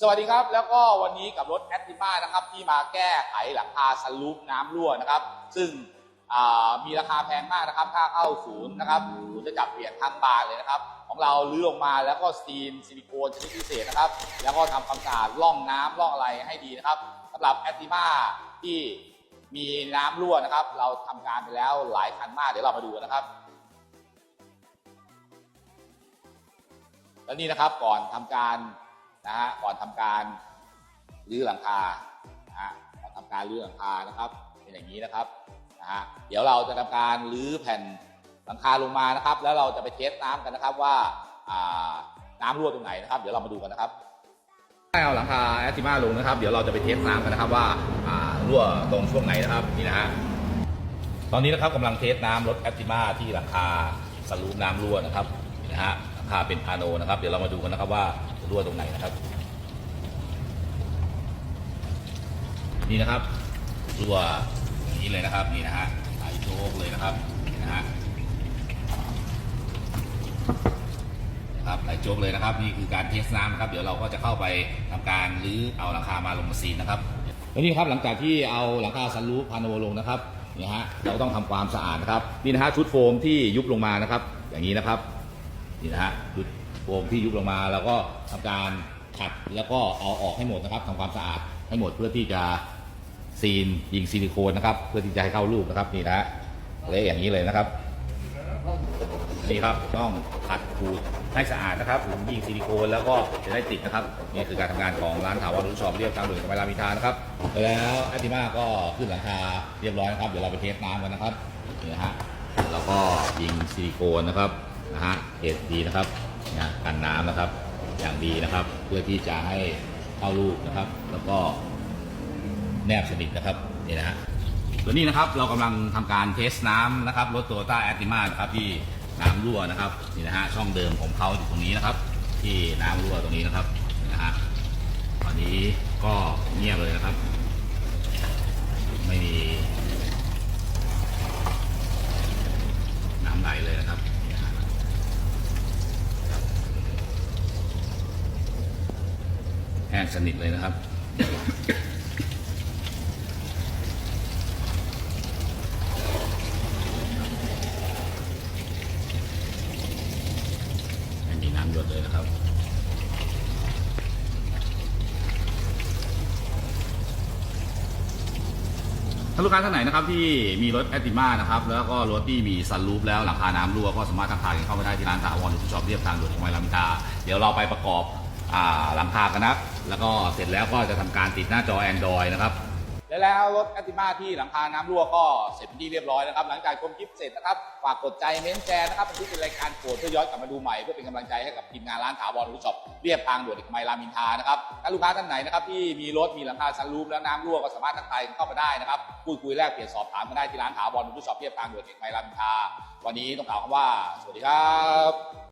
สวัสดีครับ แล้วก็วันนี้กับรถแอตติมานะครับ ที่มาแก้ไขหลังคาสลูปน้ำรั่วนะครับ ซึ่งมีราคาแพงมากนะครับ ถ้าเข้าศูนย์นะครับศูนย์จะจับเปลี่ยนทั้งบานเลยนะครับ ของเราลื้อลงมาแล้วก็ซีนซิลิโคนชนิดพิเศษนะครับ แล้วก็ทำความสะอาดร่องน้ำร่องอะไรให้ดีนะครับสำหรับแอตติมาที่มีน้ำรั่วนะครับ เราทำการไปแล้วหลายคันมากเดี๋ยวเรามาดูนะครับแล้วนี่นะครับก่อนทำการ นะฮะก่อนทำการรื้อหลังคานะฮะก่อนทำการรื้อหลังคานะครับเป็นอย่างนี้นะครับนะฮะเดี๋ยวเราจะทำการรื้อแผ่นหลังคาลงมานะครับ แล้วเราจะไปเทสน้ำกันนะครับว่าอ่าน้ำรั่วตรงไหนนะครับ เดี๋ยวเรามาดูกันนะครับให้เอาหลังคาแอตติมาลงนะครับ เดี๋ยวเราจะไปเทสน้ำกันนะครับว่าอ่ารั่วตรงช่วงไหนนะครับนี่นะฮะตอนนี้นะครับกำลังเทสน้ำรถแอตติมาที่หลังคาสลูปน้ำรั่วนะครับนี่นะฮะ คาเป็นพาโนนะครับ เดี๋ยวเรามาดูกันนะครับว่ารั่วตรงไหนนะครับ นี่นะครับรั่วอย่างนี้เลยนะครับนี่นะฮะไหลโชกเลยนะครับนี่นะฮะครับไหลโจกเลยนะครับ นี่คือการเทสน้ำนะครับเดี๋ยวเราก็จะเข้าไปทำการรื้อเอาหลังคามาลงมาซีนนะครับแล้วนี่ครับหลังจากที่เอาหลังคาซันรูฟพาโนลงนะครับนี่ฮะเราต้องทำความสะอาดนะครับนี่นะฮะชุดโฟมที่ยุบลงมานะครับ อย่างนี้นะครับ นี่นะฮะชุดโฟมที่ยุบลงมาแล้วก็ทำการขัดแล้วก็เอาออกให้หมดนะครับทำความสะอาดให้หมดเพื่อที่จะซีนยิงซิลิโคนนะครับ เพื่อที่จะให้เข้ารูปนะครับนี่นะฮะเละอย่างนี้เลยนะครับนี่ครับต้องขัดขูดให้สะอาดนะครับถึงยิงซิลิโคนแล้วก็จะได้ติดนะครับนี่คือการทำงานของร้านถาวรรุ่ชอบเรียบทางด่วนกับเวลามีทานะครับแล้วแอติมาก็ขึ้นหลังคาเรียบร้อยนะครับเดี๋ยวเราไปเทสน้ำกันนะครับนี่นะฮะแล้วก็ยิงซิลิโคนนะครับ นะฮะเกรดดีนะครับนะกันน้ำนะครับ อย่างดีนะครับ เพื่อที่จะให้เข้ารูปนะครับ แล้วก็แนบสนิทนะครับนี่นะฮะตัวนี้นะครับเรากำลังทำการเทสน้ำนะครับรถโตต้าแอตติมานะครับที่น้ำรั่วนะครับนี่นะฮะช่องเดิมของเขาอยู่ตรงนี้นะครับ ที่น้ำรั่วตรงนี้นะครับนี่นะฮะตอนนี้ก็เงียบเลยนะครับ ไม่มี น้ำไหลเลยนะครับนี่นะฮะ แห้งสนิทเลยนะครับ ไม่มีน้ำหยดเลยนะครับถ้าลูกค้าท่านไหนนะครับที่มีรถแอตติมานะครับแล้วก็รถที่มีซันรูฟแล้วหลังคาน้ำรั่วก็สามารถทักทายกันเข้ามาได้ที่ร้านตาวรหรือช็อปเรียบทางด่วนของไมลามินทาเดี๋ยวเราไปประกอบ หลังคากันนะแล้วก็เสร็จแล้วก็จะทำการติดหน้าจอ Android นะครับและแล้วรถแอตติมาที่หลังคาน้ำรั่วก็เสร็จเป็นที่เรียบร้อยนะครับ หลังจากชมคลิปเสร็จนะครับ ฝากกดใจเม้นแชร์นะครับเป็นที่เป็นรายการโปรดเพื่อย้อนกลับมาดูใหม่ เพื่อเป็นกำลังใจให้กับทีมงานร้านถาวรรู้ช็อปเรียบทางด่วนเอกไมัยรามินทานะครับถ้าลูกค้าท่านไหนนะครับที่มีรถมีหลังคาซันรูฟแล้วน้ำรั่วก็สามารถทักทายเข้ามาได้นะครับพูดคุยแลกเปลี่ยนสอบถามกันได้ที่ร้านถาวรรู้ช็อปเรียบทางด่วนเอกมัยรามอินทาวันนี้ต้องกล่าวคำว่า สวัสดีครับ